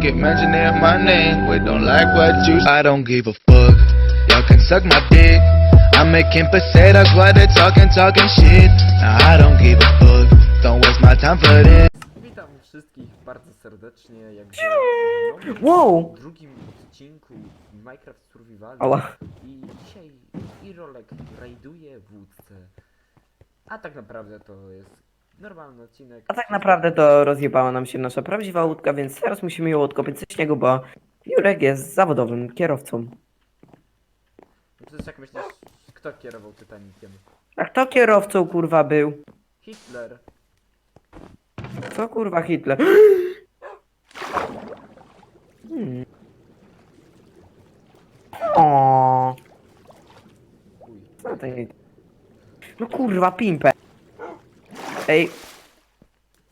get mentioning my name. We don't like what you. I don't give a fuck. Y'all can suck my dick. I'm making pesetas while they're talking, talking shit. Nah, I don't give a fuck. Don't waste my time for this. Witam wszystkich bardzo serdecznie, jak w Wow! drugim odcinku Minecraft Survival. Ała. I dzisiaj Irolek rajduje w łódce. A tak naprawdę to jest normalny odcinek. A tak naprawdę to rozjebała nam się nasza prawdziwa łódka, więc teraz musimy ją odkopić ze śniegu, bo Jurek jest zawodowym kierowcą. No Przecież jak myślisz, kto kierował Titanikiem? A kto kierowcą kurwa był? Hitler. Co kurwa Hitler? Hmm. O, co to? No kurwa, Pimpek. Ej.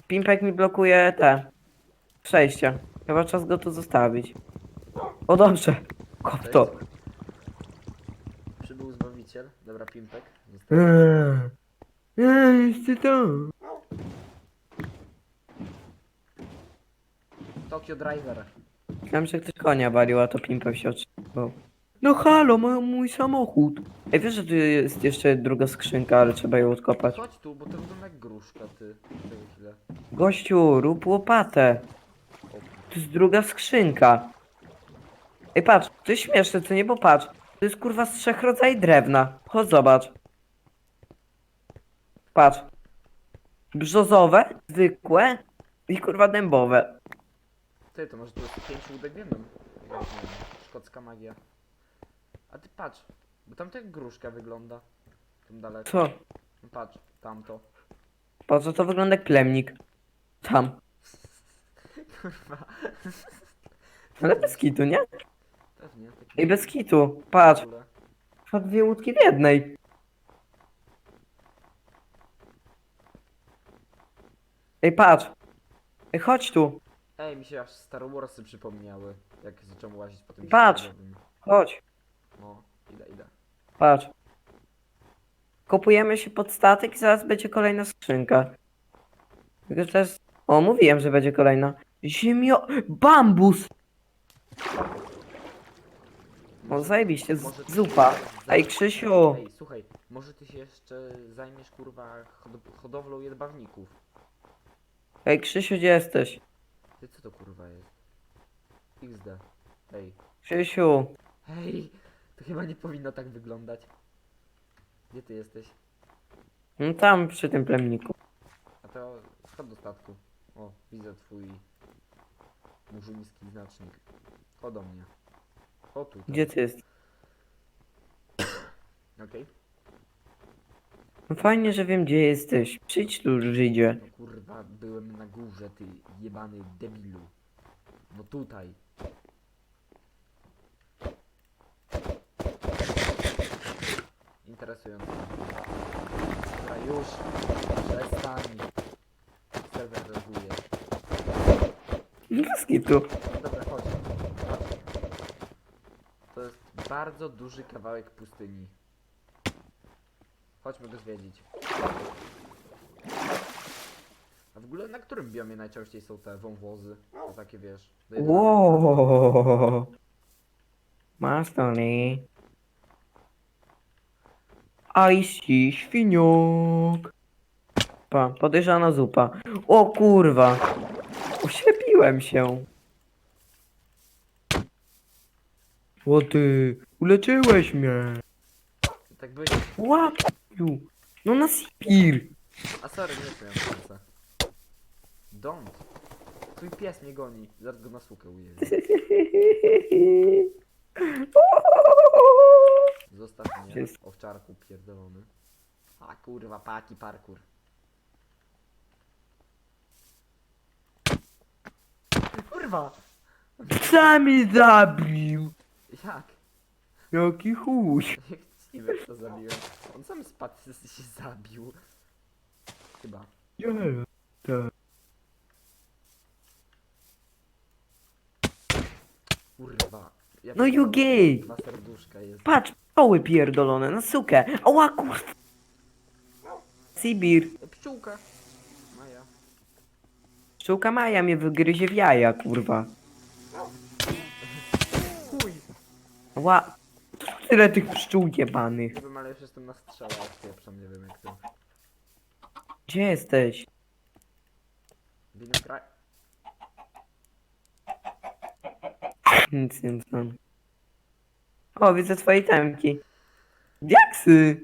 Pimpek mi blokuje te przejścia. Chyba czas go tu zostawić. O dobrze. Kop to. Przybył Zbawiciel. Dobra, Pimpek. Został. Eee, jeszcze to. Tokyo Driver. Myślałem, że ktoś konia walił, a to Pimpek się otrzymał. No halo, mój samochód. Ej, wiesz, że tu jest jeszcze druga skrzynka, ale trzeba ją odkopać. Chodź tu, bo to wygląda jak gruszka, ty. Czekaj chwilę. Gościu, rób łopatę. To jest druga skrzynka. Ej, patrz, to jest śmieszne, co nie, bo patrz. To jest kurwa z trzech rodzajów drewna. Chodź, zobacz. Patrz. Brzozowe, zwykłe i kurwa dębowe. Ty, to może tu jest pięć łódek w jednym. Szkocka magia. A ty patrz, bo tam tak gruszka wygląda. Tam daleko. Co? No patrz, tamto. Po co to wygląda jak plemnik? Tam. Kurwa. Ale bez kitu, nie? Pewnie. taki Ej, bez kitu. Patrz. w ogóle. Chyba dwie łódki w jednej. Ej, patrz. Ej, chodź tu. Ej, mi się aż Star Warsy przypomniały, jak zacząłem łazić po tym Patrz. światowym. Chodź. No, idę, idę. Patrz. Kopujemy się pod statek i zaraz będzie kolejna skrzynka. Tylko to jest... O, mówiłem, że będzie kolejna. Ziemio... Bambus! O, zajebiście, z- Może ty zupa. Ej, Krzysiu! Ej, słuchaj, może ty się jeszcze zajmiesz kurwa hod- hodowlą jedwabników. Ej, Krzysiu, gdzie jesteś? Ty co to kurwa jest? XD. Ej. Krzysiu! Hej, to chyba nie powinno tak wyglądać. Gdzie ty jesteś? No tam, przy tym plemniku. A to chodź do statku. O, widzę twój murzyński znacznik. Chodź do mnie. O tu. Gdzie ty jest? Okej. No fajnie, że wiem, gdzie jesteś. Przyjdź tu, Żydzie. No kurwa, byłem na górze, ty jebany debilu. No tutaj. Interesujące. Dobra, już. Przestań. Serwer reaguje. Bez kitu. No dobra, chodź. To jest bardzo duży kawałek pustyni. Chodźmy go zwiedzić. A w ogóle na którym biomie najczęściej są te wąwozy? To takie wiesz. do jednego- Wow. Masz to, nie? Icy świniok. Pa, podejrzana zupa. O kurwa. Oślepiłem się. O ty, uleczyłeś mnie. Tak byłeś... Łapiu. No na Sibir. A sorry, nie twoją szansę. Don't. Twój pies mnie goni. Zaraz go na sukę ujedzie. Mnie, Jest. owczarku pierdolony. A kurwa, paki parkour. Kurwa! Psa mi zabił. Jak? Jaki chuj. Jak ci wiem, kto zabiłem? On sam spadł się zabił. Chyba. Nie, tak. Kurwa. Ja No you pierdolę, gay. Dwa serduszka jest. Patrz, pszczoły pierdolone na sukę. Ała kur... Sibir. Pszczółka. Maja. Pszczółka Maja mnie wygryzie w jaja, kurwa. Chuj! Ła. Tyle tych pszczół jebanych. Nie wiem, ale już jestem na strzała, odpieprzam, nie wiem jak ty. Gdzie jesteś? W innym kraju. Nic nie znam. O, widzę twoje temki. Diaksy!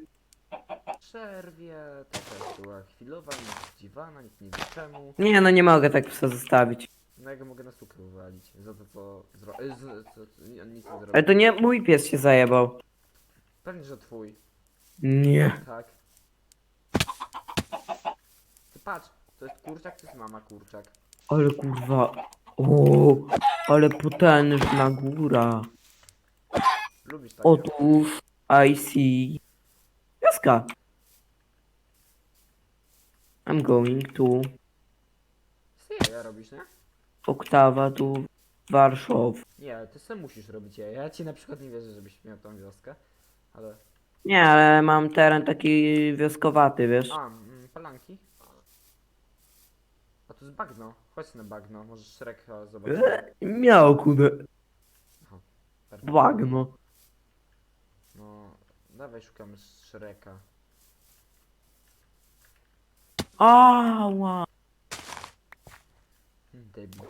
Przerwie, też była chwilowa, niespodziewana, nikt nie wie czemu. Nie, no nie mogę tak psa zostawić. No ja go mogę na sukę wywalić za to co zrobił. On nic nie Ale zrobił. to nie mój pies się zajebał. Pewnie, że twój. Nie. Tak. Ty patrz, to jest kurczak, to jest mama kurczak. Ale kurwa. O, ale potężna góra. Lubisz takie? Otóż I see. Pieska. I'm going to Ty ja robisz, nie? Oktawa to Warszaw. Nie, ty sam musisz robić ja. Ja ci na przykład nie wierzę, żebyś miał tą wioskę. Ale... Nie, ale mam teren taki wioskowaty, wiesz. A, mm, palanki. A tu jest bagno. Chodź na bagno, możesz Shreka zobaczyć. E, Miał kudę. Perfekt. Bagno. Dawaj szukamy Shreka. Ała. Debil.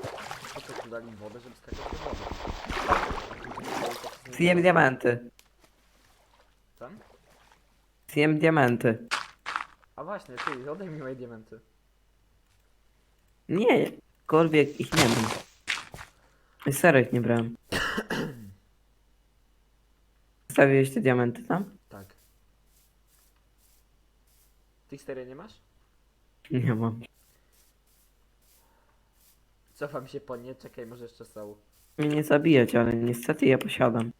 Po co tu dali wodę, żeby skakać do wody? Zjem diamenty. Tam? Zjem diamenty. A właśnie, ty, oddaj mi moje diamenty. Nie, kolwiek ich nie mam. I Serek nie brałem. Stawiłeś te diamenty tam? Tak. Ty stery nie masz? Nie mam. Cofam się po nie, czekaj, może jeszcze są. Mnie nie zabijać, ale niestety ja posiadam.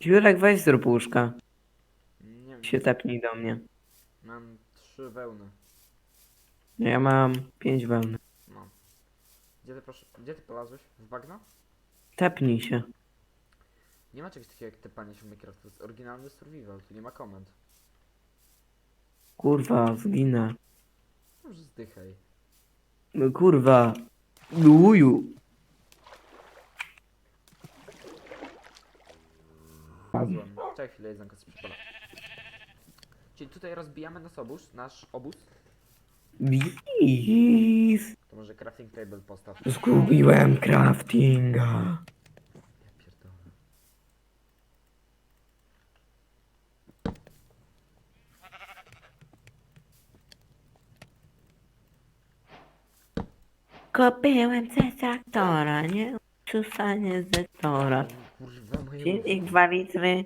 Jurek, weź zrób łóżka. Nie wiem, Się tepnij do mnie. mam trzy wełny. Ja mam pięć wełny. No. Gdzie ty proszę, gdzie ty polazłeś? W bagno? Tepnij się. Nie ma czegoś takiego jak te panie się w Minecraft, to jest oryginalny survival, tu nie ma komend. Kurwa, zginę. Już zdychaj. No kurwa. Uju. Złem. Czekaj chwilę, jedzonko sobie przypala. Czyli tutaj rozbijamy nasz obóz, nasz obóz. Bis. To może crafting table postaw. Zgubiłem craftinga. Ja pierdolę. Kupiłem ze traktora, nie? Przustanie z dektora. Kurwa, moje Silnik 2 litry.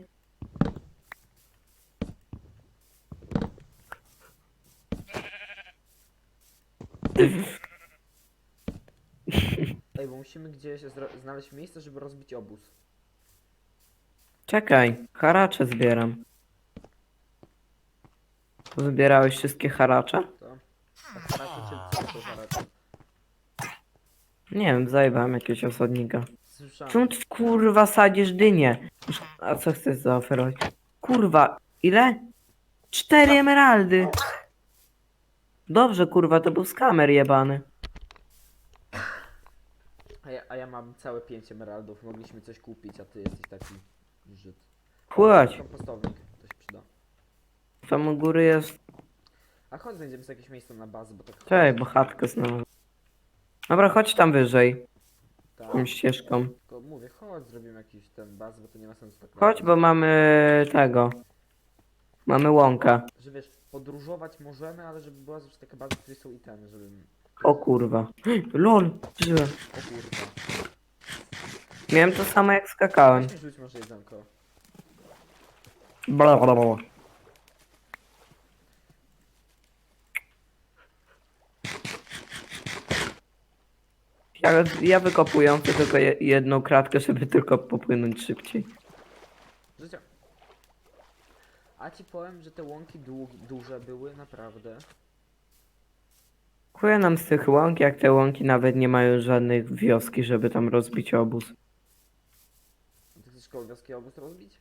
Ej, bo musimy gdzieś znaleźć miejsce, żeby rozbić obóz. Czekaj, haracze zbieram. Zbierałeś wszystkie haracze? To? A haracze, czy co to haracze? Nie wiem, zajebałem jakiegoś osadnika. Słyszałem. Czemu ty kurwa sadzisz dynię? A co chcesz zaoferować? Kurwa, ile? Cztery emeraldy. Dobrze, kurwa, to był skamer jebany. A ja, a ja mam całe pięć emeraldów, mogliśmy coś kupić, a ty jesteś taki Żyd. Chodź, Kompostownik, to się przyda. tam u góry jest... A chodź, znajdziemy sobie jakieś miejsce na bazę, bo tak... Czekaj, bo chatkę znowu. Dobra, chodź tam wyżej, Tak, tą ścieżką. tylko mówię, chodź, zrobimy jakiś ten baz, bo to nie ma sensu tak Chodź, bo mamy tego. Mamy łąka. Że wiesz, podróżować możemy, ale żeby była zawsze taka baza, w której są itemy, żeby... O kurwa. LOL, żyłem. O kurwa. Miałem to samo jak skakałem. Weź mi rzuć może jedzonko. Bla bla bla. Ja, ja wykopuję tylko je, jedną kratkę, żeby tylko popłynąć szybciej. Życia. A ci powiem, że te łąki duże były, naprawdę. Chuję nam z tych łąk, jak te łąki nawet nie mają żadnych wioski, żeby tam rozbić obóz. Ty chcesz koło wioski obóz rozbić?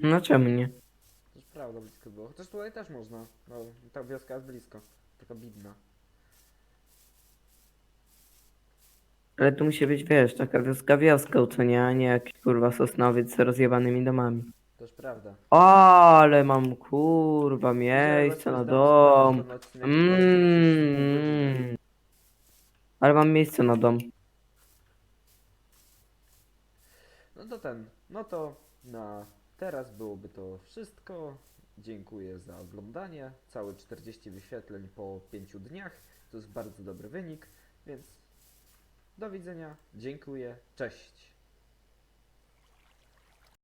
No czemu nie? To już prawda, blisko było. Chociaż tutaj też można. No, ta wioska jest blisko. Taka bidna. Ale tu musi być, wiesz, taka wioska wioską, co nie, a nie jakiś kurwa sosnowiec z rozjebanymi domami. Toż prawda. Ale mam kurwa miejsce na dom. Mmm. Ale mam miejsce na dom. No to ten, no to na teraz byłoby to wszystko. Dziękuję za oglądanie. Całe 40 wyświetleń po 5 dniach. To jest bardzo dobry wynik, więc do widzenia. Dziękuję. Cześć.